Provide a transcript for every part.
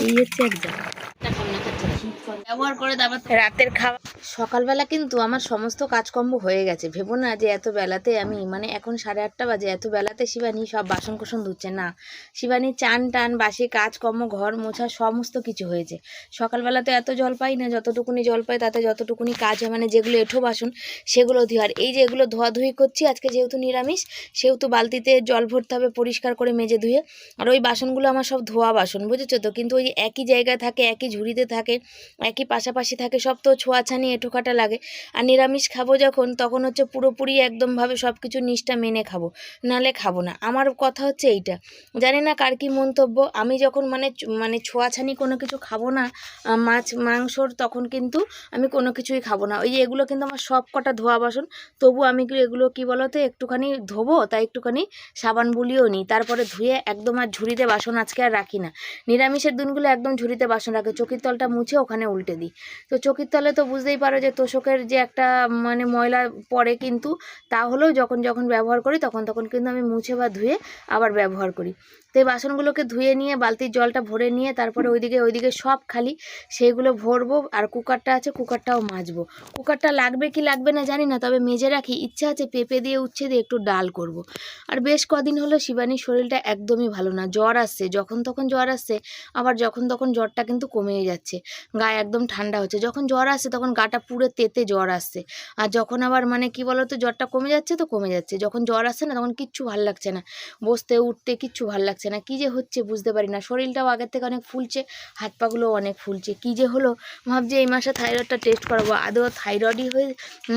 এই হচ্ছে একদম ব্যবহার করে দাবার রাতের খাওয়া সকালবেলা কিন্তু আমার সমস্ত কাজকর্ম হয়ে গেছে। ভেবো না যে এত বেলাতে আমি মানে এখন সাড়ে আটটা বাজে, এত বেলাতে শিবানী সব বাসন কোসন ধুচ্ছে। না, শিবানী চান টান, বাসি কাজকর্ম ঘর মোছা, সমস্ত কিছু হয়েছে। সকালবেলাতে এত জল পাই না, যতটুকুনি জল পাই তাতে যতটুকুনি কাজ হয় মানে যেগুলো এঁঠো বাসন, সেগুলো ধুই। আর এই যে এগুলো ধোয়াধুয়ি করছি, আজকে যেহেতু নিরামিষ, সেহেতু বালতিতে জল ভরতে হবে, পরিষ্কার করে মেজে ধুয়ে। আর ওই বাসনগুলো আমার সব ধোয়া বাসন, বুঝেছ তো? কিন্তু ওই একই জায়গায় থাকে, একই ঝুড়িতে থাকে একই পাশাপাশি থাকে সব তো ছোঁয়াছানি এঁঠোকাটা লাগে। আর নিরামিষ খাব যখন, তখন হচ্ছে পুরোপুরি একদমভাবে সব কিছু নিষ্ঠা মেনে খাব, নালে খাব না। আমার কথা হচ্ছে এইটা। জানি না কার কী মন্তব্য, আমি যখন মানে মানে ছোঁয়াছানি কোনো কিছু খাব না মাছ, মাংসর তখন কিন্তু আমি কোনো কিছুই খাব না। ওই এগুলো কিন্তু আমার সব কটা ধোয়া বাসন, তবু আমি এগুলো কি বলতো, একটুখানি ধোবো, তাই একটুখানি সাবান বুলিয়েও নিই তারপরে ধুয়ে একদম আর ঝুড়িতে বাসন আজকে আর রাখি না। নিরামিষের দিনগুলো একদম ঝুড়িতে বাসন রাখে, চকির তলটা মুছে ওখানে উল্টে দিই। তো চোখের তলে তো বুঝতেই পারো যে তোষকের যে একটা মানে ময়লা পরে কিন্তু তা হলেও যখন যখন ব্যবহার করি তখন তখন কিন্তু আমি মুছে বা ধুয়ে আবার ব্যবহার করি। তো এই বাসনগুলোকে ধুয়ে নিয়ে, বালতির জলটা ভরে নিয়ে, তারপরে ওইদিকে ওইদিকে সব খালি, সেইগুলো ভরবো। আর কুকারটা আছে, কুকারটাও মাজবো। কুকারটা লাগবে কি লাগবে না জানি না, তবে মেজে রাখি। ইচ্ছা আছে পেঁপে দিয়ে, উচ্ছে দিয়ে একটু ডাল করব। আর বেশ কদিন হলো শিবানীর শরীরটা একদমই ভালো না, জ্বর আসছে। যখন তখন জ্বর আসছে, আবার যখন তখন জ্বরটা কিন্তু কমেই যাচ্ছে। গায়ে একদম ঠান্ডা হচ্ছে। যখন জ্বর আসছে, তখন গাটা পুরো তেতে জ্বর আসছে। আর যখন আবার মানে কি বলতো, জ্বরটা কমে যাচ্ছে তো কমে যাচ্ছে। যখন জ্বর আসছে না, তখন কিচ্ছু ভালো লাগছে না। বসতে, উঠতে কিচ্ছু ভালো লাগছে না, কী যে হচ্ছে বুঝতে পারি না। শরীরটাও আগের থেকে অনেক ফুলছে, হাত পাগুলোও অনেক ফুলছে। কী যে হলো? ভাবছি এই মাসে থাইরয়েডটা টেস্ট করাবো। আদৌ থাইরয়েডই হয়ে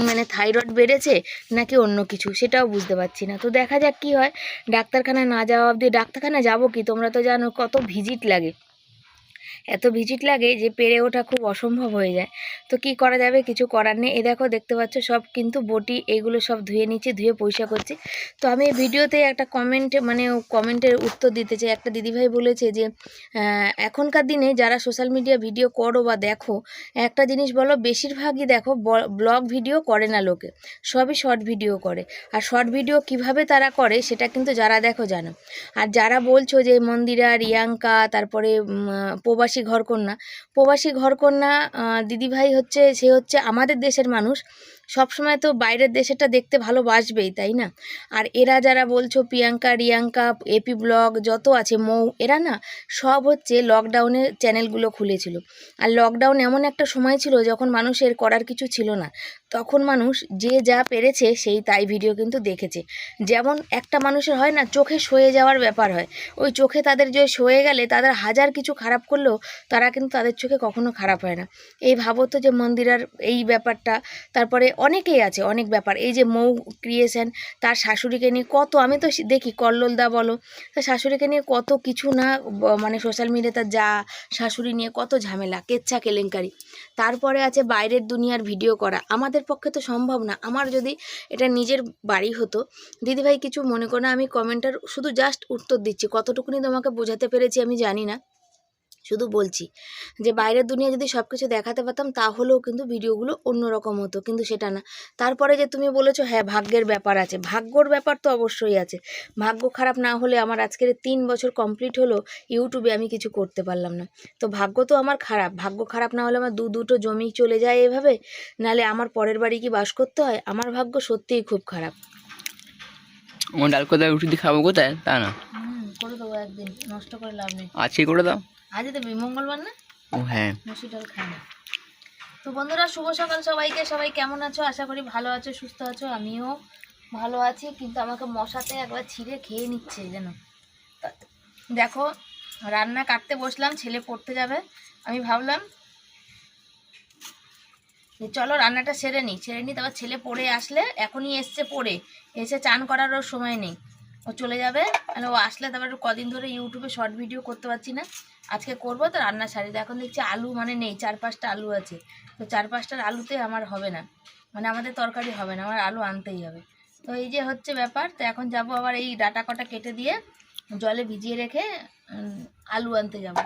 মানে থাইরয়েড বেড়েছে নাকি অন্য কিছু? সেটাও বুঝতে পারছি না। তো দেখা যাক কি হয়। ডাক্তারখানায় না যাওয়া অবধি, ডাক্তারখানায় যাব কি? তোমরা তো জানো কত ভিজিট লাগে। এত ভিজিট লাগে যে পেরে ওঠা খুব অসম্ভব হয়ে যায়। তো কি করা যাবে? কিছু করার নেই। এ দেখো দেখতে পাচ্ছ সব কিন্তু বটি এগুলো সব ধুয়ে নিচ্ছি ধুয়ে পয়সা করছি। তো আমি ভিডিওতে একটা কমেন্ট মানে কমেন্টের উত্তর দিতে চাই। একটা দিদিভাই বলেছে যে এখনকার দিনে যারা সোশ্যাল মিডিয়া ভিডিও করো বা দেখো একটা জিনিস বলো বেশিরভাগই দেখো ব্লগ ভিডিও করে না লোকে। সবই শর্ট ভিডিও করে। আর শর্ট ভিডিও কীভাবে তারা করে সেটা কিন্তু যারা দেখো জানো। আর যারা বলছো যে মন্দিরা রিয়াঙ্কা তারপরে আহ, প্রবাসী ঘরকন্যা। প্রবাসী ঘরকন্যা দিদিভাই হচ্ছে সে হচ্ছে আমাদের দেশের মানুষ। সবসময় তো বাইরের দেশেরটা দেখতে ভালোবাসবেই, তাই না? আর এরা যারা বলছো প্রিয়াঙ্কা, রিয়াঙ্কা এপি ব্লগ যত আছে, মৌ, এরা না সব হচ্ছে লকডাউনে চ্যানেলগুলো খুলেছিল। আর লকডাউন এমন একটা সময় ছিল যখন মানুষের করার কিছু ছিল না। তখন মানুষ যে যা পেরেছে সেই তাই ভিডিও কিন্তু দেখেছে। যেমন একটা মানুষের হয় না, চোখে সয়ে যাওয়ার ব্যাপার হয়। ওই চোখে তাদের যে সয়ে গেলে, তাদের হাজার কিছু খারাপ করলেও তারা কিন্তু তাদের চোখে কখনো খারাপ হয় না। এই ভাবো তো যে মন্দিরার এই ব্যাপারটা, তারপরে অনেকেই আছে, অনেক ব্যাপার। এই যে মৌ ক্রিয়েশন তার শাশুড়িকে নিয়ে কত, আমি তো দেখি, কল্লোলদা বলো, তার শাশুড়িকে নিয়ে কত কিছু না মানে সোশ্যাল মিডিয়াতে যা, শাশুড়ি নিয়ে কত ঝামেলা, কেচ্ছা কেলেঙ্কারি। তারপরে আছে বাইরের দুনিয়ার ভিডিও করা। আমাদের পক্ষে তো সম্ভব না। আমার যদি এটা নিজের বাড়ি হতো, দিদিভাই কিছু মনে করো না, আমি কমেন্টার শুধু জাস্ট উত্তর দিচ্ছি। কতটুকুনি তোমাকে বোঝাতে পেরেছি আমি জানি না। শুধু বলছি যে বাইরের দুনিয়া যদি সব কিছু দেখাতে পারতাম তাহলেও কিন্তু ভিডিওগুলো অন্যরকম হতো কিন্তু সেটা না। তারপরে যে তুমি বলেছ হ্যাঁ ভাগ্যের ব্যাপার আছে। ভাগ্যর ব্যাপার তো অবশ্যই আছে। ভাগ্য খারাপ না হলে আমার আজকের তিন বছর কমপ্লিট হলো ইউটিউবে আমি কিছু করতে পারলাম না। তো ভাগ্য তো আমার খারাপ। ভাগ্য খারাপ না হলে আমার দু দুটো জমি চলে যায় এভাবে? নালে আমার পরের বাড়ি কি বাস করতে হয়? আমার ভাগ্য সত্যিই খুব খারাপ। আমার ডাল কোথায় রুটি খাব কোথায়? তা না। করে দেবো একদিন। নষ্ট করে লাভ নেই। আজকে করে দাও। আজ দেবে মঙ্গলবার না? ও হ্যাঁ। মুসি ডাল খাই না। তো বন্ধুরা শুভ সকাল সবাইকে। সবাই কেমন আছো? আশা করি ভালো আছো সুস্থ আছো। আমিও ভালো আছি কিন্তু আমাকে মশাতে একবার ছিঁড়ে খেয়ে নিচ্ছে যেন দেখো রান্না কাটতে বসলাম ছেলে পড়তে যাবে। আমি ভাবলাম যে চলো রান্নাটা সেরে নিই। সেরে নিই তারপর ছেলে পড়ে আসলে এখনই এসছে পড়ে। এসে চান করারও সময় নেই। ও চলে যাবে। মানে ও আসলে তারপর কদিন ধরে ইউটিউবে শর্ট ভিডিও করতে পারছি না। আজকে করব তো রান্না সারি তো এখন দেখছি আলু মানে নেই, চার পাঁচটা আলু আছে। তো চার পাঁচটার আলুতে আমার হবে না। মানে আমাদের তরকারি হবে না, আমার আলু আনতেই হবে। তো এই যে হচ্ছে ব্যাপার, তো এখন যাব আবার এই ডাটা কটা কেটে দিয়ে জলে ভিজিয়ে রেখে আলু আনতে যাব।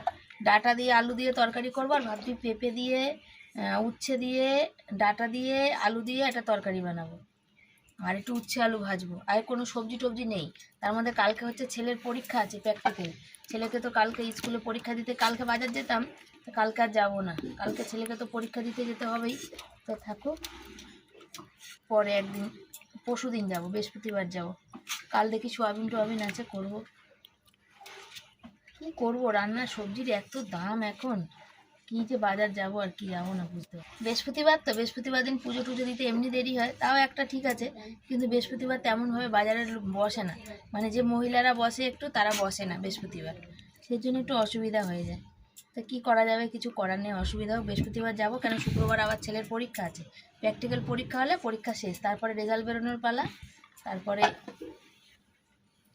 ডাটা দিয়ে আলু দিয়ে তরকারি করব আর ভাবছি পেঁপে দিয়ে উচ্ছে দিয়ে, ডাটা দিয়ে, আলু দিয়ে একটা তরকারি বানাবো। আর একটু উচ্ছে আলু ভাজবো। আর কোনো সবজি টবজি নেই। তার মধ্যে কালকে হচ্ছে ছেলের পরীক্ষা আছে প্র্যাকটিক্যাল ছেলেকে তো কালকে স্কুলে পরীক্ষা দিতে, কালকে বাজার যেতাম, তো কালকে আর যাব না। কালকে ছেলেকে তো পরীক্ষা দিতে যেতে হবেই। তো থাকো, পরে একদিন পরশু দিন যাব, বৃহস্পতিবার যাব। কাল দেখি সোয়াবিন টোয়াবিন আছে, করব। কি করব? রান্না সবজির এত দাম এখন। কি যে বাজার যাব আর কি যাব না বুঝতে। বৃহস্পতিবার তো, বৃহস্পতিবার দিন পুজো টুজো দিতে এমনি দেরি হয়, তাও একটা ঠিক আছে, কিন্তু বৃহস্পতিবার তেমনভাবে বাজারে বসে না। মানে যে মহিলারা বসে একটু, তারা বসে না বৃহস্পতিবার। সেই জন্য একটু অসুবিধা হয়ে যায়। তা কি করা যাবে, কিছু করার নেই, অসুবিধা হোক, বৃহস্পতিবার যাব, কেন শুক্রবার আবার ছেলের পরীক্ষা আছে। প্র্যাকটিক্যাল পরীক্ষা হলে পরীক্ষা শেষ, তারপরে রেজাল্ট বেরোনোর পালা, তারপরে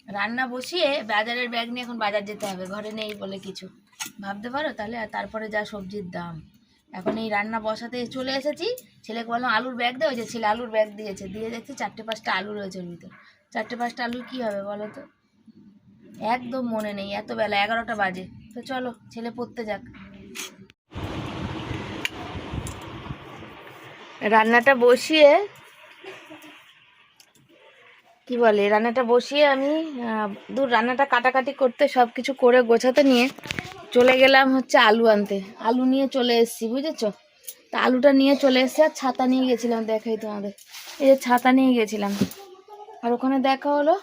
রান্না বসিয়ে বাজারের ব্যাগ নিয়ে এখন বাজার যেতে হবে, ঘরে নেই বলে কিছু। ভাবতে পারো? তাহলে তারপরে যা সবজির দাম। এখন এই রান্না বসাতে চলে এসেছি। ছেলেকে বললাম, আলুর ব্যাগ দেওয়া যে ছেলে আলুর ব্যাগ দিয়েছে। দিয়ে দেখছি চারটে পাঁচটা আলু রয়েছে ওর ভিতর। চারটে পাঁচটা আলু কি হবে বলো তো? একদম মনে নেই। এত বেলা এগারোটা বাজে। তো চলো, ছেলে পড়তে যাক। রান্নাটা বসিয়ে, কি বলে? রান্নাটা বসিয়ে আমি দূর রান্নাটা কাটাকাটি করতে সব কিছু করে গোছাতে নিয়ে চলে গেলাম হচ্ছে আলু আনতে। আলু নিয়ে চলে এসেছি, বুঝেছ? তা আলুটা নিয়ে চলে এসেছি আর ছাতা নিয়ে গেছিলাম, দেখাই তোমাদের। এই যে ছাতা নিয়ে গেছিলাম। আর ওখানে দেখা হলো,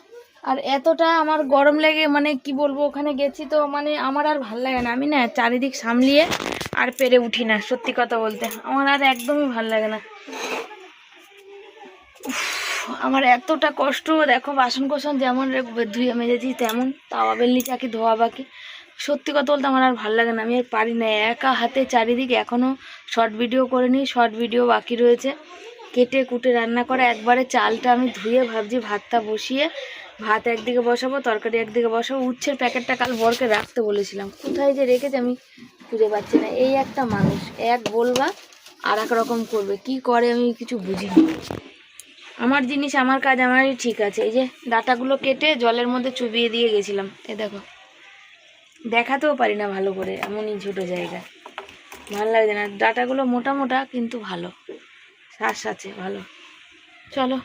আর এতটা আমার গরম লেগে মানে কি বলব, ওখানে গেছি তো মানে আমার আর ভালো লাগে না। আমি না চারিদিক সামলিয়ে আর পেরে উঠি না, সত্যি কথা বলতে। আমার আর একদমই ভালো লাগে না। আমার এতটা কষ্ট, দেখো বাসন কোসন যেমন ধুয়ে মেজেছি তেমন, তাওয়া বেলনি চাকি, ধোয়া বাকি। সত্যি কথা বলতে আমার আর ভালো লাগে না, আমি আর পারি না। একা হাতে চারিদিক এখনও শর্ট ভিডিও করে নিই শর্ট ভিডিও বাকি রয়েছে। কেটে কুটে রান্না করা, একবারে চালটা আমি ধুয়ে ভাবছি ভাতটা বসিয়ে, ভাত একদিকে বসাবো, তরকারি একদিকে বসাবো, উচ্ছের প্যাকেটটা কাল বরকে রাখতে বলেছিলাম। কোথায় যে রেখেছে আমি খুঁজে পাচ্ছি না। এই একটা মানুষ, এক বলবা আর এক রকম করবে। কি করে আমি কিছু বুঝি না। আমার জিনিস, আমার কাজ, আমারই ঠিক আছে। এই যে ডাটাগুলো কেটে জলের মধ্যে চুবিয়ে দিয়ে গেছিলাম। এ দেখো দেখাতেও পারি না ভালো করে, এমনই ছোটো জায়গা। ভালো লাগছে না। ডাটাগুলো মোটা মোটা, কিন্তু ভালো। শ্বাস আছে ভালো। চলো।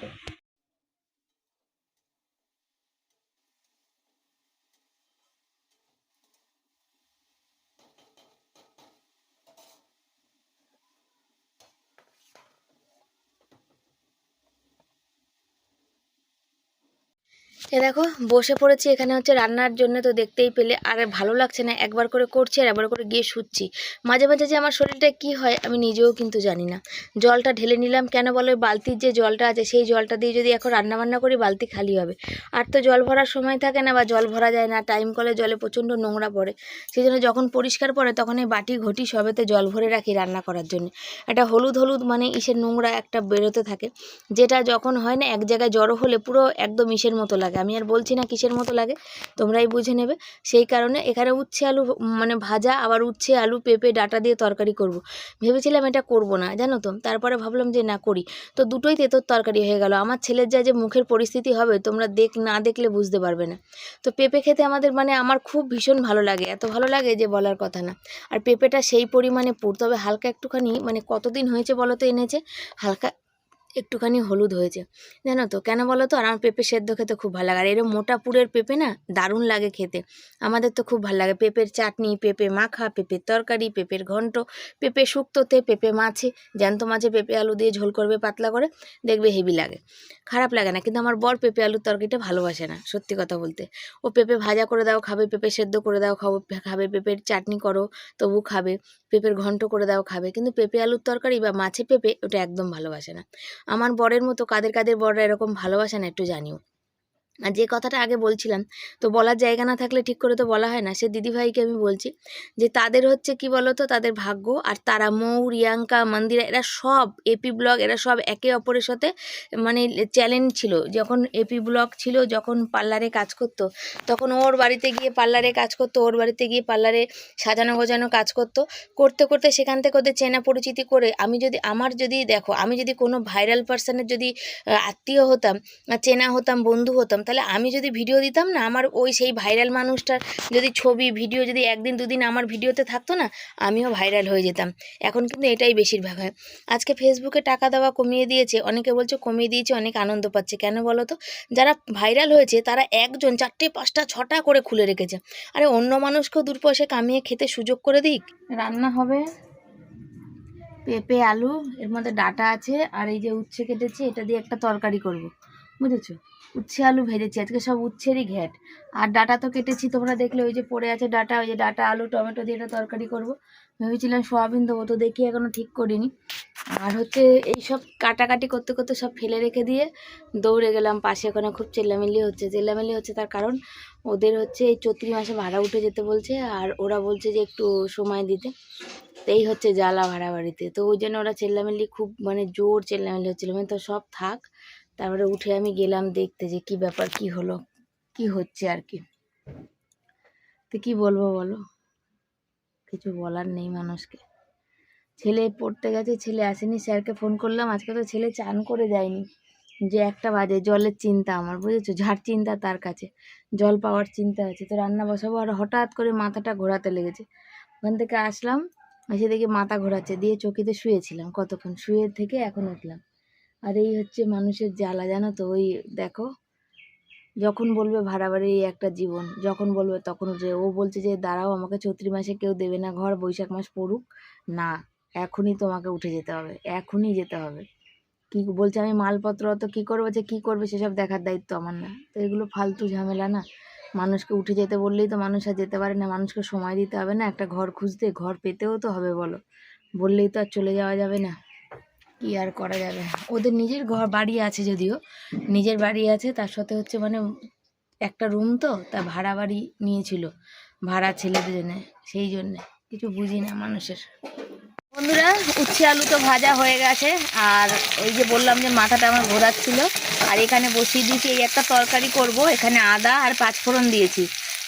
এ দেখো, বসে পড়েছি এখানে হচ্ছে রান্নার জন্য তো দেখতেই পেলে। আর ভালো লাগছে না, একবার করে করছি আর একবার করে গিয়ে শুচ্ছি। মাঝে মাঝে যে আমার শরীরটা কি হয় আমি নিজেও কিন্তু জানি না। জলটা ঢেলে নিলাম, কেন বলো বালতির যে জলটা আছে সেই জলটা দিয়ে যদি এখন রান্না বান্না করি বালতি খালি হবে। আর তো জল ভরার সময় থাকে না বা জল ভরা যায় না, টাইম কলে জলে প্রচণ্ড নোংরা পড়ে। সেই জন্য যখন পরিষ্কার পড়ে তখন এই বাটি ঘটি সবেতে জল ভরে রাখি রান্না করার জন্য। একটা হলুদ হলুদ মানে ইসের নোংরা একটা বেরোতে থাকে, যেটা যখন হয় না এক জায়গায় জড়ো হলে পুরো একদম ইসের মতো লাগে। আমি আর বলছি না কিসের মতো লাগে, তোমরাই বুঝে নেবে। সেই কারণে এখানে উচ্ছে আলু মানে ভাজা, আবার উচ্ছে, আলু, পেঁপে, ডাটা দিয়ে তরকারি করব। ভেবেছিলাম এটা করব না, জানো তো? তারপরে ভাবলাম যে না করি। তো দুটোই তেতোর তরকারি হয়ে গেল। আমার ছেলের যা যে মুখের পরিস্থিতি হবে, তোমরা দেখ, না দেখলে বুঝতে পারবে না। তো পেঁপে খেতে আমাদের মানে আমার খুব ভীষণ ভালো লাগে। এত ভালো লাগে যে বলার কথা না। আর পেঁপেটা সেই পরিমাণে পুর। তবে হালকা একটুখানি মানে কতদিন হয়েছে বলো তো এনেছে? হালকা একটুখানি হলুদ হয়েছে। জানো তো? কেন বলো তো? আর আমার পেঁপে সেদ্ধ খেতে খুব ভালো লাগে। আর এরকম মোটা পুরের পেঁপে না দারুণ লাগে খেতে। আমাদের তো খুব ভালো লাগে। পেঁপের চাটনি, পেঁপে মাখা, পেঁপের তরকারি, পেঁপের ঘন্ট, পেঁপে শুক্তোতে পেঁপে মাছে। জ্যান্ত মাছে পেঁপে আলু দিয়ে ঝোল করবে পাতলা করে, দেখবে হেভি লাগে। খারাপ লাগে না, কিন্তু আমার বর পেঁপে আলুর তরকারিটা ভালোবাসে না, সত্যি কথা বলতে। ও পেঁপে ভাজা করে দাও, খাবে, পেঁপে সেদ্ধ করে দাও খাব খাবে, পেঁপের চাটনি করো, তবু খাবে। পেঁপের ঘন্ট করে দাও, খাবে। কিন্তু পেঁপে আলুর তরকারি বা মাছে পেঁপে ওটা একদম ভালোবাসে না। আমার বরের মতো কাদের কাদের বররা এরকম ভালোবাসে না একটু জানিও। আর যে কথাটা আগে বলছিলাম, তো বলার জায়গা না থাকলে ঠিক করে তো বলা হয় না। সে দিদিভাইকে আমি বলছি যে, তাদের হচ্ছে কি বলতো, তাদের ভাগ্য আর তারা মৌ রিয়াঙ্কা মন্দিরা, এরা সব এপি ব্লগ এরা সব একে অপরের সাথে মানে চ্যালেঞ্জ ছিল। যখন এপি ব্লগ ছিল, যখন পার্লারে কাজ করতো, তখন ওর বাড়িতে গিয়ে পার্লারে কাজ করতো, ওর বাড়িতে গিয়ে পার্লারে সাজানো গোজানো কাজ করতো। করতে করতে সেখান থেকে ওদের চেনা পরিচিতি করে আমি যদি, আমার যদি দেখো, আমি যদি কোনো ভাইরাল পার্সনের যদি আত্মীয় হতাম, চেনা হতাম, বন্ধু হতাম তাহলে আমি যদি ভিডিও দিতাম না, আমার ওই সেই ভাইরাল মানুষটার যদি ছবি ভিডিও যদি একদিন, দুদিন আমার ভিডিওতে থাকতো না, আমিও ভাইরাল হয়ে যেতাম। এখন কিন্তু এটাই বেশিরভাগ হয়। আজকে ফেসবুকে টাকা দেওয়া কমিয়ে দিয়েছে, অনেকে বলছে কমিয়ে দিয়েছে, অনেক আনন্দ পাচ্ছে। কেন বলো তো? যারা ভাইরাল হয়েছে, তারা একজন, চারটে, পাঁচটা, ছটা করে খুলে রেখেছে। আরে অন্য মানুষকেও দূর পয়সা কামিয়ে খেতে সুযোগ করে দিক। রান্না হবে। পেঁপে, আলু, এর মধ্যে ডাটা আছে, আর এই যে উচ্ছে কেটেছি, এটা দিয়ে একটা তরকারি করব। বুঝেছ? উচ্ছে আলু ভেজেছি, আজকে সব উচ্ছেরই ঘ্যাট। আর ডাটা তো কেটেছি, তোমরা দেখলে ওই যে পড়ে আছে ডাটা, ওই যে ডাটা, আলু, টমেটো দিয়ে একটা তরকারি করব। ভেবেছিলাম সোয়াবিন দেবো, তো দেখি এখনও ঠিক করিনি। আর হচ্ছে এই সব কাটাকাটি করতে করতে সব ফেলে রেখে দিয়ে দৌড়ে গেলাম পাশে, ওখানে খুব চেল্লামিল্লি হচ্ছে। চেল্লামিল্লি হচ্ছে তার কারণ, ওদের হচ্ছে এই চৈত্রি মাসে ভাড়া উঠে যেতে বলছে, আর ওরা বলছে যে একটু সময় দিতে। এই হচ্ছে জ্বালা ভাড়া বাড়িতে। তো ওই জন্য ওরা চেল্লামিল্লি খুব মানে জোর চেল্লামিল্লি হচ্ছিল। মানে তো সব থাক তারপরে উঠে আমি গেলাম দেখতে যে কি ব্যাপার, কি হলো, কি হচ্ছে আর কি। তো কি বলব বলো? কিছু বলার নেই মানুষকে। ছেলে পড়তে গেছে, ছেলে আসেনি, স্যারকে ফোন করলাম। আজকে তো ছেলে চান করে যায়নি। যে একটা বাজে, জলের চিন্তা আমার, বুঝেছ? ঝাড় চিন্তা তার কাছে। জল পাওয়ার চিন্তা আছে। তো রান্না বসাবো আর হঠাৎ করে মাথাটা ঘোরাতে লেগেছে। ওখান থেকে আসলাম, এসে দেখি মাথা ঘোরাচ্ছে। দিয়ে চকিতে শুয়েছিলাম কতক্ষণ? শুয়ে থেকে এখন উঠলাম। আর এই হচ্ছে মানুষের জ্বালা, জানো তো? ওই দেখো, যখন বলবে ভাড়া বাড়ি এই একটা জীবন, যখন বলবে তখন উঠে ও বলছে যে, দাঁড়াও, আমাকে চৈত্রি মাসে কেউ দেবে না, ঘর বৈশাখ মাস পড়ুক। না, এখনই তোমাকে উঠে যেতে হবে, এখনই যেতে হবে। কি বলছে, আমি মালপত্র অত কী করব যে, কী করবে সেসব দেখার দায়িত্ব আমার না। তো এগুলো ফালতু ঝামেলা না। মানুষকে উঠে যেতে বললেই তো মানুষ আর যেতে পারে না, মানুষকে সময় দিতে হবে না, একটা ঘর খুঁজতে, ঘর পেতেও তো হবে বলো। বললেই তো আর চলে যাওয়া যাবে না। কি আর করা যাবে? ওদের নিজের ঘর বাড়ি আছে যদিও, নিজের বাড়ি আছে, তার সাথে হচ্ছে মানে একটা রুম তো, তা ভাড়া বাড়ি নিয়েছিল, ভাড়া ছেলেদের জন্য, সেই জন্যে, কিছু বুঝি না মানুষের। বন্ধুরা, উচ্ছে আলু তো ভাজা হয়ে গেছে, আর ওই যে বললাম যে মাথাটা আমার ঘোরাচ্ছিল, আর এখানে বসিয়ে দিয়েছি, এই একটা তরকারি করব, এখানে আদা আর পাঁচফোড়ন দিয়েছি।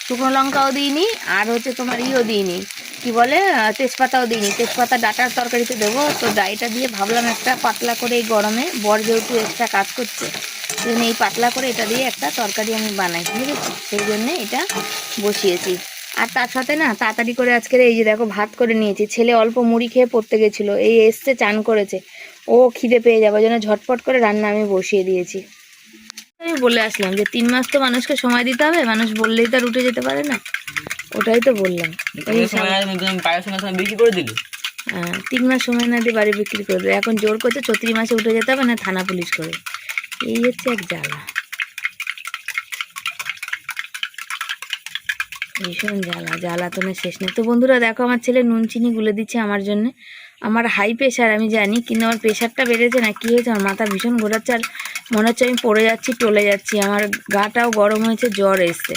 শুকনো লঙ্কাও দিইনি, আর হচ্ছে তোমার ইও দিইনি। কি বলে তেজপাতাও দিইনি। তেজপাতা, ডাটার তরকারিতে দেবো। তো ডাইটা দিয়ে ভাবলাম একটা পাতলা করে এই গরমে, বর যেহেতু এক্সট্রা কাজ করছে জন্য এই পাতলা করে এটা দিয়ে একটা তরকারি আমি বানাই ঠিক আছে সেই জন্যে এটা বসিয়েছি। আর তার সাথে না, তাড়াতাড়ি করে আজকের এই যে দেখো, ভাত করে নিয়েছি। ছেলে অল্প মুড়ি খেয়ে পড়তে গেছিল, এই এসছে, চান করেছে। ও খিদে পেয়ে যাবে জন্য ঝটপট করে রান্না আমি বসিয়ে দিয়েছি। আমি বলে আসলাম যে, তিন মাস তো মানুষকে সময় দিতে হবে, মানুষ বললেই তো আর উঠে যেতে পারে না। ওটাই তো বললাম। বিক্রি করে দিলি? হ্যাঁ, তিন মাস সময় না দিয়ে বাড়ি বিক্রি করে দেবে। এখন জোর করছে চৌত্রিশ মাসে উঠে যেতে হবে না থানা পুলিশ করে। এই হচ্ছে এক জ্বালা। ভীষণ জ্বালা জ্বালাতনের শেষ নেই। তো বন্ধুরা দেখো আমার ছেলে নুন চিনি গুলে দিচ্ছে আমার জন্য। আমার হাই প্রেশার আমি জানি কিন্তু আমার প্রেশারটা বেড়েছে না কী হয়েছে আমার মাথা ভীষণ ঘোরাচ্ছে আর মনে হচ্ছে আমি পড়ে যাচ্ছি টলে যাচ্ছি। আমার গাটাও গরম হয়েছে জ্বর এসছে।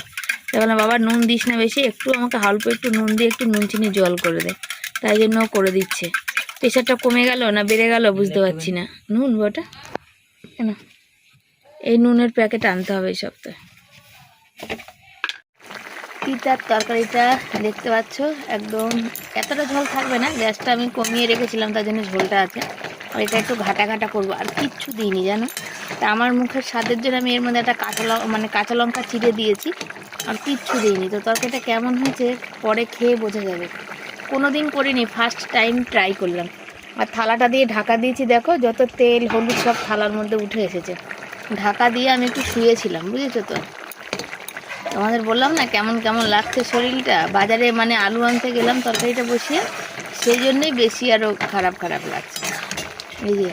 বললাম বাবা নুন দিস না বেশি একটু আমাকে অল্প একটু নুন দিয়ে একটু নুন চিনি জল করে দে। তাই জন্য ও করে দিচ্ছে। প্রেশারটা কমে গেল না বেড়ে গেল বুঝতে পারছি না। নুন ওটা কেন এই নুনের প্যাকেট আনতে হবে এই সপ্তাহে। তিতার তরকারিটা দেখতে পাচ্ছ একদম এতটা ঝোল থাকবে না গ্যাসটা আমি কমিয়ে রেখেছিলাম তার জন্য ঝোলটা আছে। আর এটা একটু ঘাটা ঘাটা করব আর কিচ্ছু দিইনি জানো? তা আমার মুখের স্বাদের জন্য আমি এর মধ্যে একটা কাঁচা লঙ্কা মানে কাঁচা লঙ্কা চিড়ে দিয়েছি। আর কিচ্ছু দিইনি। তো তরকারিটা কেমন হয়েছে পরে খেয়ে বোঝা যাবে। কোনো দিন করিনি ফার্স্ট টাইম ট্রাই করলাম। আর থালাটা দিয়ে ঢাকা দিয়েছি, দেখো, যত তেল, হলুদ সব থালার মধ্যে উঠে এসেছে। ঢাকা দিয়ে আমি একটু শুয়েছিলাম, বুঝেছ তো? তোমাদের বললাম না কেমন কেমন লাগছে শরীরটা? বাজারে মানে আলু আনতে গেলাম, তরকারিটা বসিয়ে। সেই জন্যই বেশি আরও খারাপ খারাপ লাগছে। এই যে,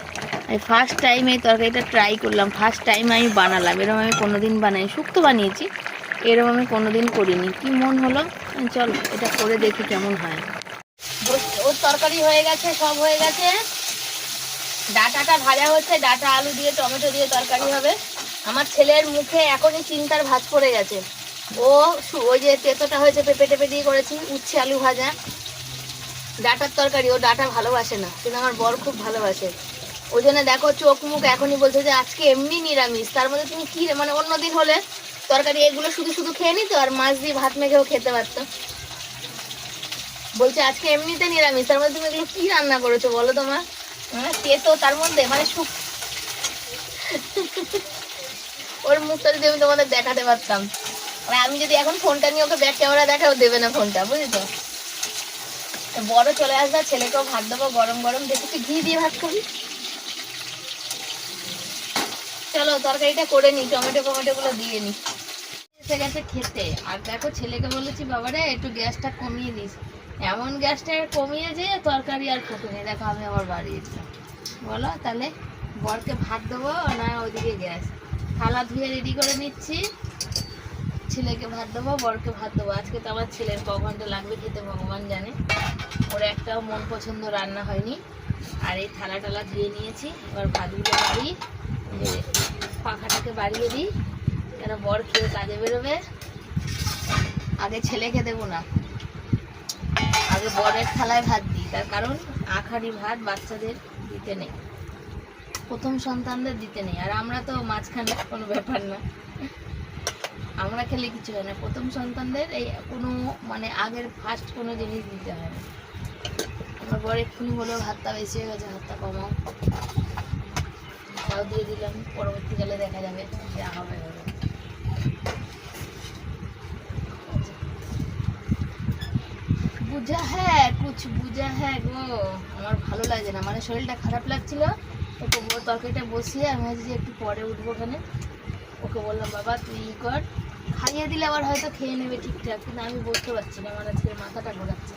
আমি ফার্স্ট টাইম এই তরকারিটা ট্রাই করলাম ফার্স্ট টাইম আমি বানালাম। এরকম আমি কোনোদিন বানাই শুক্তো বানিয়েছি। এরকম আমি কোনোদিন করিনি। কি মন হলো? চল, এটা করে দেখি কেমন হয়। ওর তরকারি হয়ে গেছে, সব হয়ে গেছে। ডাটাটা ভাজা হচ্ছে, ডাটা, আলু দিয়ে, টমেটো দিয়ে তরকারি হবে। আমার ছেলের মুখে এখনই চিন্তার ভাত পড়ে গেছে। ও ওই যে তেতোটা হয়েছে, পেঁপে টেপে দিয়ে করেছি, উচ্ছে আলু ভাজা। ডাটার তরকারি, ও ডাটা ভালোবাসে না, কিন্তু আমার বর খুব ভালোবাসে। ওই জন্য দেখো, চোখ মুখ এখনই বলছে যে, আজকে এমনি নিরামিষ। তার মধ্যে তুমি কি মানে অন্যদিন হলে তরকারি এগুলো শুধু শুধু খেয়ে নিত আর মাছ দিয়ে ভাত মেখেও খেতে পারতো। বলছে, আজকে এমনিতে নিরামিষ, তার মধ্যে তুমি এগুলো কি রান্না করেছ বলো তোমার তেতো তার মধ্যে মানে সুখ ওর মুখটা যদি আমি তোমাদের দেখাতে পারতাম। আর আমি যদি এখন ফোনটা নিয়ে ওকে ব্যাক ক্যামেরা দেখাও, দেবে না ফোনটা, বুঝেছ? তো বড় চলে আসবে ছেলেকেও ভাত দেবো, গরম গরম, দেখি তুই ঘি দিয়ে ভাত খাবি? চলো তরকারিটা করে নি, টমেটো ফমেটো গুলো দিয়ে নি। এসে গেছে খেতে। আর দেখো ছেলেকে বলেছি, বাবারে, একটু গ্যাসটা কমিয়ে দিস এমন গ্যাসটা কমিয়ে যে তরকারি আর ফুটুনি। দেখো, আমি আবার বাড়িয়েছি বলো, তাহলে বরকে ভাত দেবো, না ওইদিকে গ্যাস। থালা ধুয়ে রেডি করে নিচ্ছি। ছেলেকে ভাত দেবো, বরকে ভাত দেবো। আজকে তো আমার ছেলের ক লাগবে খেতে, ভগবান জানে। ওর একটাও মন পছন্দ রান্না হয়নি। আর এই থালা টালা ধুয়ে নিয়েছি। এবার ভাতগুলো বাড়ি। পাখাটাকে বাড়িয়ে দিই। কেন বর খেয়ে কাজে বেরোবে? আগে ছেলেকে দেবো না। আগে বরের থালায় ভাত দিই। তার কারণ আখারি ভাত বাচ্চাদের দিতে নেই। প্রথম সন্তানদের দিতে নেই। আর আমরা তো মাঝখানে, কোনো ব্যাপার না। আমরা খেলে কিছু হয় না। প্রথম সন্তানদের এই কোনো মানে আগের ফার্স্ট কোনো জিনিস দিতে হয় না। আমার বর এক্ষুনি বলল ভাতটা বেশি হয়ে গেছে, ভাতটা কমাও। তাও দিয়ে দিলাম, পরবর্তীকালে দেখা যাবে যা হবে হবে বুঝা হ্যাঁ কুছ বুঝা হ্যাঁ গো, আমার ভালো লাগে না। মানে শরীরটা খারাপ লাগছিল, তো ব- তরকারিটা বসিয়ে আমি ভাবছি যে একটু পরে উঠবো ওখানে। ওকে বললাম, বাবা, তুই ই কর। খাইয়ে দিলে আবার হয়তো খেয়ে নেবে ঠিকঠাক, কিন্তু আমি বসতে পারছি না আমার আজকে মাথাটা ঘোরাচ্ছে।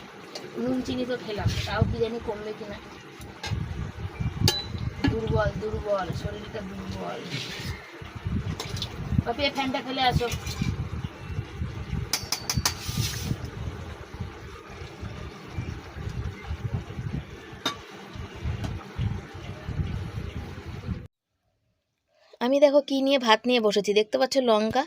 নুন চিনি তো খেলাম, তাও কি জানি কমবে কিনা। দুর্বল দুর্বল, শরীরটা দুর্বল। বাপি ফ্যানটা ফেলে আসো। আমি দেখো কি নিয়ে ভাত নিয়ে বসেছি, দেখতে পাচ্ছ লঙ্কা?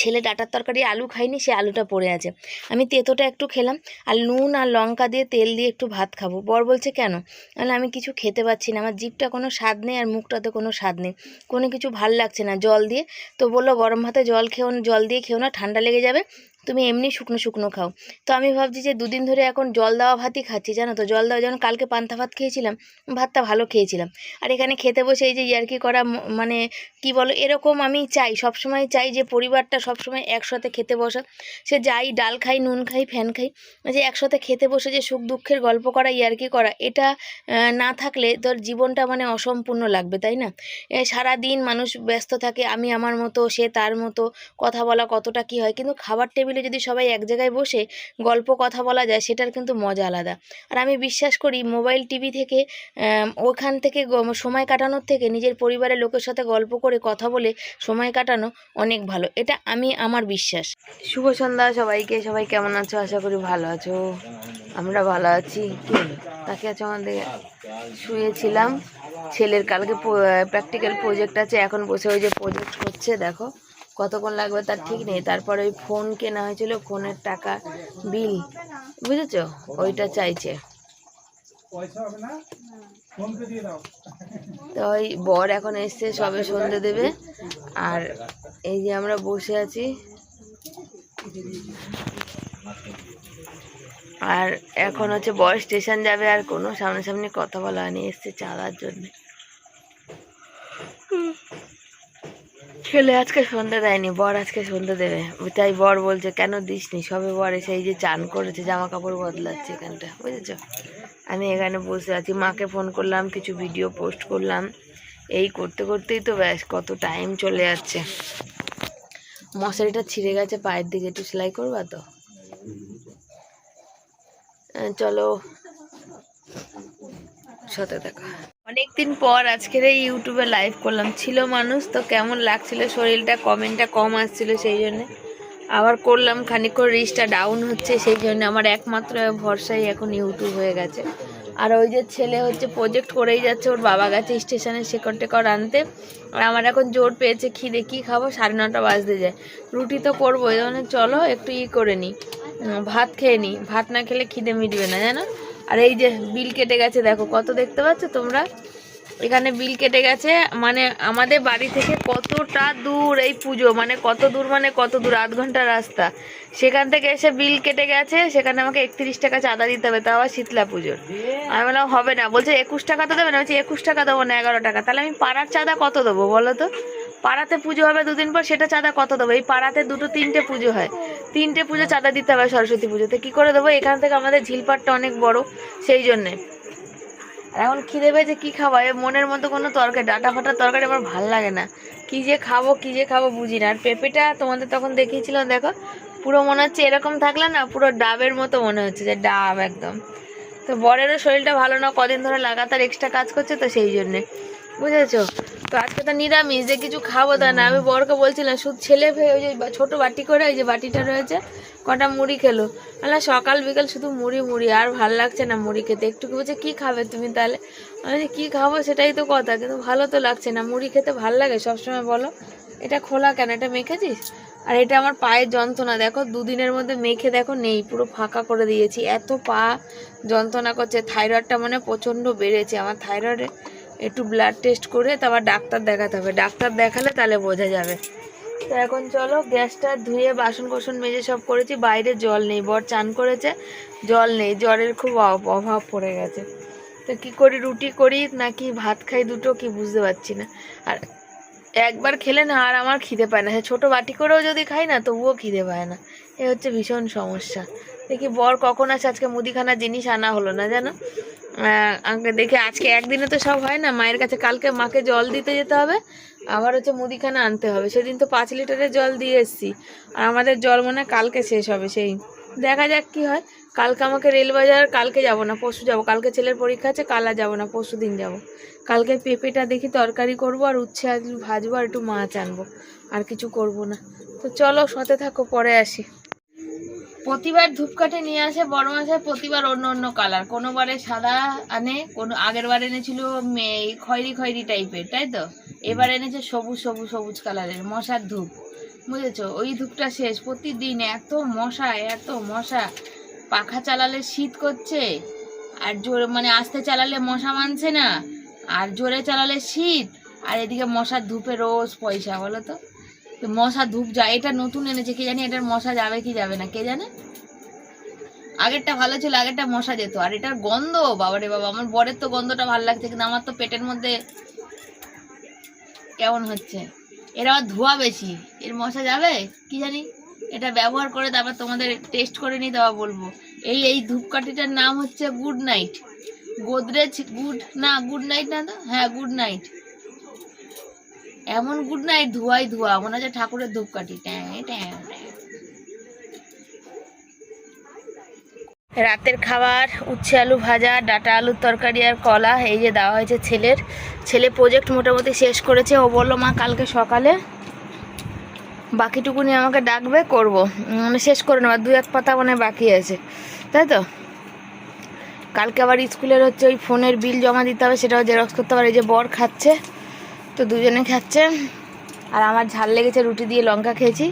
ছেলে ডাটার তরকারি, আলু খাইনি, সে আলুটা পড়ে আছে। আমি তেতোটা একটু খেলাম, আর নুন আর লঙ্কা দিয়ে তেল দিয়ে একটু ভাত খাব। বর বলছে, কেন? তাহলে আমি কিছু খেতে পাচ্ছি না, আমার জিভটা কোনো স্বাদ নেই আর মুখটাতে কোনো স্বাদ নেই। কোনো কিছু ভালো লাগছে না, জল দিয়ে। তো বলল, গরম ভাতে জল খেও, জল দিয়ে খেও না, ঠান্ডা লেগে যাবে তুমি এমনি শুকনো শুকনো খাও। তো আমি ভাবছি যে দুদিন ধরে এখন জল দেওয়া ভাতই খাচ্ছি, জানো তো? জল দেওয়া, যেমন কালকে পান্তা ভাত খেয়েছিলাম, ভাতটা ভালো খেয়েছিলাম। আর এখানে খেতে বসে এই যে ইয়ার্কি করা মানে কি বলো, এরকম আমি চাই, সবসময় চাই যে পরিবারটা সবসময় একসাথে খেতে বসা। সে যাই ডাল খাই, নুন খাই, ফ্যান খাই যে একসাথে খেতে বসে যে সুখ দুঃখের গল্প করা, ইয়ার্কি করা, এটা না থাকলে তোর জীবনটা মানে অসম্পূর্ণ লাগবে, তাই না? সারা দিন মানুষ ব্যস্ত থাকে, আমি আমার মতো, সে তার মতো, কথা বলা কতটা কি হয়, কিন্তু খাবার টেবিলে যদি সবাই এক জায়গায় বসে গল্প কথা বলা যায়, সেটার কিন্তু মজা আলাদা। আর আমি বিশ্বাস করি মোবাইল টিভি থেকে ওখান থেকে সময় কাটানোর থেকে নিজের পরিবারের লোকের সাথে গল্প করে কথা বলে সময় কাটানো অনেক ভালো। এটা আমি, আমার বিশ্বাস। শুভ সন্ধ্যা সবাইকে। সবাই কেমন আছো? আশা করি ভালো আছো। আমরা ভালো আছি। তাকে আছো আমাদের শুয়েছিলাম। ছেলের কালকে প্র্যাকটিক্যাল প্রজেক্ট আছে। এখন বসে ওই যে প্রজেক্ট হচ্ছে দেখো। কতক্ষণ লাগবে তার ঠিক নেই। তারপরে ওই ফোন কেনা হয়েছিল ফোনের টাকা বিল বুঝেছ? ওইটা চাইছে। তো ওই বর এখন এসছে, সবে সন্ধে দেবে। আর এই যে আমরা বসে আছি। আর এখন হচ্ছে বর স্টেশন যাবে, আর কোনো সামনাসামনি কথা বলা হয়নি, এসছে চাঁদার জন্য। ছেলে আজকে সন্ধ্যে দেয়নি, বর আজকে সন্ধ্যে দেবে। তাই বর বলছে, কেন দিসনি? সবে বর এসে এই যে চান করেছে জামা কাপড় বদলাচ্ছে এখানটা, বুঝেছ? আমি এখানে বসে আছি, মাকে ফোন করলাম, কিছু ভিডিও পোস্ট করলাম। এই করতে করতেই তো ব্যাস, কত টাইম চলে যাচ্ছে। মশারিটা ছিঁড়ে গেছে পায়ের দিকে, একটু সেলাই করবা তো? চলো। সাথে দেখা। অনেকদিন পর আজকের এই ইউটিউবে লাইভ করলাম। ছিল মানুষ, তো কেমন লাগছিল? শরীরটা কমেন্টটা কম আসছিল সেই জন্যে। আবার করলাম খানিকক্ষণ রিচটা ডাউন হচ্ছে সেই জন্য। আমার একমাত্র ভরসাই এখন ইউটিউব হয়ে গেছে। আর ওই যে ছেলে হচ্ছে প্রজেক্ট করেই যাচ্ছে, ওর বাবা গেছে স্টেশনে শেকড় টেকড় আনতে। আর আমার এখন জোর পেয়েছে, খিদে কী খাব? সাড়ে নটা বাজতে যায়। রুটি তো করব এই জন্য চলো একটু ই করে নিই ভাত খেয়ে নিই ভাত না খেলে খিদে মিটবে না, জানো? আর এই যে বিল কেটে গেছে, দেখো কত দেখতে পাচ্ছ তোমরা? এখানে বিল কেটে গেছে মানে আমাদের বাড়ি থেকে কতটা দূর এই পুজো মানে কত দূর মানে কত দূর, আধ ঘণ্টা রাস্তা। সেখান থেকে এসে বিল কেটে গেছে, সেখানে আমাকে একত্রিশ টাকা চাঁদা দিতে হবে, তাও আবার শীতলা পুজোর। আমি বললাম, হবে না। বলছে, একুশ টাকা তো দেবে না। বলছি, একুশ টাকা দেবো না, এগারো টাকা। তাহলে আমি পাড়ার চাঁদা কত দেবো বলো তো? পাড়াতে পুজো হবে দুদিন পর, সেটা চাঁদা কত দেবো? এই পাড়াতে দুটো, তিনটে পুজো হয়। তিনটে পুজো চাঁদা দিতে হবে সরস্বতী পুজোতে। কি করে দেবো? এখান থেকে আমাদের ঝিলপাটটা অনেক বড়, সেই জন্যে। এখন খিদে পেয়েছে, কি এ মনের মতো কোনো তরকারি, ডাটা ফাটার তরকারি আমার ভালো লাগে না। কি যে খাব, কি যে খাব বুঝি না। আর পেঁপেটা তোমাদের তখন দেখিয়েছিলাম, দেখো। পুরো মনে হচ্ছে এরকম থাকলে না, পুরো ডাবের মতো মনে হচ্ছে যে ডাব একদম। তো বরেরও শরীরটা ভালো না, কদিন ধরে লাগাতার এক্সট্রা কাজ করছে, তো সেই জন্যে। বুঝেছ? তো আজকে তো নিরামিষ, যে কিছু খাব তা না। আমি বরকে বলছিলাম, শুধু ছেলে ওই যে ছোট বাটি করে ওই যে বাটিটা রয়েছে, কটা মুড়ি খেলো। আল্লাহ সকাল বিকাল শুধু মুড়ি মুড়ি, আর ভালো লাগছে না মুড়ি খেতে। একটু বলছে, কি খাবে তুমি তাহলে? আমি কি খাব সেটাই তো কথা, কিন্তু ভালো তো লাগছে না। মুড়ি খেতে ভালো লাগে, সবসময় বলো। এটা খোলা কেন? এটা মেখেছিস? আর এটা আমার পায়ের যন্ত্রণা, দেখো, দুদিনের মধ্যে মেখে দেখো, নেই, পুরো ফাঁকা করে দিয়েছি। এত পা যন্ত্রণা করছে, থাইরয়েডটা মানে প্রচণ্ড বেড়েছে। আমার থাইরয়েডে একটু ব্লাড টেস্ট করে তারপর ডাক্তার দেখাতে হবে। ডাক্তার দেখালে তাহলে বোঝা যাবে। তো এখন চলো, গ্যাসটা ধুয়ে বাসন কোসন মেজে সব করেছি, বাইরে জল নেই। বর চান করেছে, জল নেই। জলের খুব অভাব পড়ে গেছে। তো কি করি, রুটি করি নাকি ভাত খাই দুটো কি বুঝতে পারছি না। আর একবার খেলে না আর আমার খিদে পায় না। সে ছোটো বাটি করেও যদি খাই না, তবুও খিদে পায় না। এ হচ্ছে ভীষণ সমস্যা। দেখি বর কখন আছে আজকে মুদিখানার জিনিস আনা হলো না, জানো? দেখি আজকে একদিনে তো সব হয় না। মায়ের কাছে কালকে মাকে জল দিতে যেতে হবে, আবার হচ্ছে মুদিখানা আনতে হবে। সেদিন তো পাঁচ লিটারের জল দিয়ে এসছি। আর আমাদের জল মনে হয় কালকে শেষ হবে সেই। দেখা যাক কি হয়। কালকে আমাকে রেলবাজার, কালকে যাব না, পরশু যাব। কালকে ছেলের পরীক্ষা আছে, কাল যাব না, পরশু দিন যাব। কালকে পেঁপেটা দেখি তরকারি করব, আর উচ্ছে ভাজবো, আর একটু মাছ আনব। আর কিছু করব না। তো চলো, সাথে থাকো, পরে আসি। প্রতিবার ধূপকাঠি নিয়ে আসে, বড় মাসে প্রতিবার অন্য অন্য কালার। কোনো বারে সাদা আনে, কোনো আগের বার এনেছিল খয়েরি খয়েরি টাইপের, তাই তো? এবার এনেছে সবুজ সবুজ সবুজ কালারের, মশার ধূপ। বুঝেছ? ওই ধূপটা শেষ। প্রতিদিন এত মশা এত মশা। পাখা চালালে শীত করছে, আর জোরে মানে আস্তে চালালে মশা মানছে না, আর জোরে চালালে শীত, আর এদিকে মশার ধূপে রোজ পয়সা, বলো তো? তো মশা ধূপ যায়, এটা নতুন এনেছে, কে জানি এটার মশা যাবে কি যাবে না, কে জানে? আগেরটা ভালো ছিল, আগেরটা মশা যেত, আর এটার গন্ধ, বাবারে বাবা, আমার বরের তো গন্ধটা ভালো লাগছে, কিন্তু আমার তো পেটের মধ্যে কেমন হচ্ছে? এর আবার ধোয়া বেশি, এর মশা যাবে? কি জানি? এটা ব্যবহার করে তারপর তোমাদের টেস্ট করে নিই তারপর বলব। এই এই ধূপকাঠিটার নাম হচ্ছে গুড নাইট গোদরেজ গুড না গুড নাইট না তো? হ্যাঁ গুড নাইট এমন গুড নাইট ধোয়াই ধোয়া। মনে হচ্ছে ঠাকুরের ধূপকাঠি। ট্যাঁ। রাতের খাবার, উচ্ছে আলু ভাজা, ডাটা আলুর তরকারি আর কলা, এই যে দেওয়া হয়েছে ছেলের। ছেলে প্রজেক্ট মোটামুটি শেষ করেছে। ও বলল, মা, কালকে সকালে বাকিটুকুনি আমাকে ডাকবে, করব। মানে শেষ করে নেওয়া দু এক পাতা মানে বাকি আছে। তাই তো? কালকে আবার স্কুলের হচ্ছে ওই ফোনের বিল জমা দিতে হবে, সেটাও জেরক্স করতে হবে। এই যে বর খাচ্ছে তো দুজনে খাচ্ছে। আর আমার ঝাল লেগেছে, রুটি দিয়ে লঙ্কা খেয়েছি।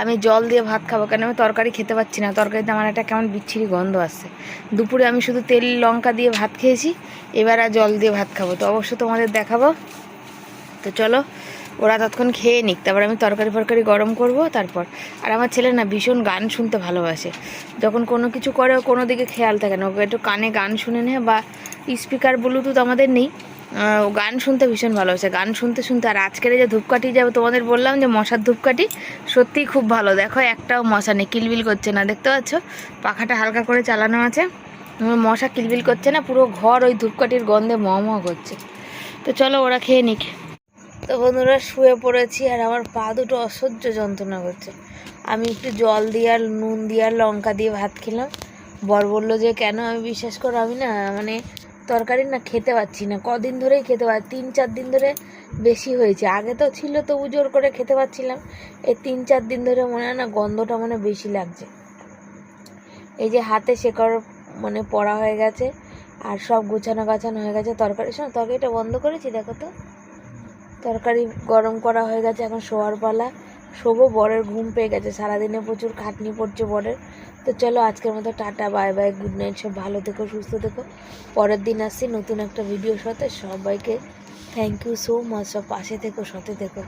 আমি জল দিয়ে ভাত খাব, কেন আমি তরকারি খেতে পাচ্ছি না। তরকারিতে আমার একটা কেমন বিচ্ছিরি গন্ধ আসছে। দুপুরে আমি শুধু তেল, লঙ্কা দিয়ে ভাত খেয়েছি। এবার আর জল দিয়ে ভাত খাব। তো অবশ্য তোমাদের দেখাবো। তো চলো, ওরা ততক্ষণ খেয়ে নিক। তারপর আমি তরকারি ফরকারি গরম করব, তারপর। আর আমার ছেলে না ভীষণ গান শুনতে ভালোবাসে। যখন কোনো কিছু করে, কোনো দিকে খেয়াল থাকে না। ওকে একটু কানে গান শুনে নেয় বা স্পিকার ব্লুটুথ আমাদের নেই। গান শুনতে ভীষণ ভালোবাসে। গান শুনতে শুনতে আর আজকের যে ধূপকাঠি যাবে তোমাদের বললাম যে মশার ধূপকাঠি সত্যিই খুব ভালো। দেখো, একটাও মশা নেই, কিলবিল করছে না, দেখতে পাচ্ছ? পাখাটা হালকা করে চালানো আছে। মশা কিলবিল করছে না, পুরো ঘর ওই ধূপকাঠির গন্ধে ম ম করছে। তো চলো ওরা খেয়ে নিক। তো বন্ধুরা, শুয়ে পড়েছি আর আমার পা দুটো অসহ্য যন্ত্রণা করছে। আমি একটু জল দিয়ে আর নুন দিয়ে আর লঙ্কা দিয়ে ভাত খেলাম। বর বলল যে, কেন? আমি বিশ্বাস করো, আমি না মানে তরকারি না খেতে পাচ্ছি না। কদিন ধরেই খেতে পাচ্ছি তিন চার দিন ধরে বেশি হয়েছে। আগে তো ছিল, তবু জোর করে খেতে পাচ্ছিলাম। এই তিন চার দিন ধরে মনে হয় না গন্ধটা মানে বেশি লাগছে। এই যে হাতে শেকড় মানে পড়া হয়ে গেছে আর সব গোছানো গাছানো হয়ে গেছে। তরকারি শোনো, তরকারিটা বন্ধ করেছি, দেখো তো। তরকারি গরম করা হয়ে গেছে, এখন শোয়ার পালা। শোবো, বরের ঘুম পেয়ে গেছে। সারাদিনে প্রচুর খাটনি পড়ছে বরের। তো চলো আজকের মতো tata, bye bye good night সব ভালো থেকো, সুস্থ থেকো। পরের দিন আসছি নতুন একটা ভিডিওর সাথে, সবাইকে থ্যাংক ইউ সো মাচ সব পাশে থেকো, সাথে থেকো।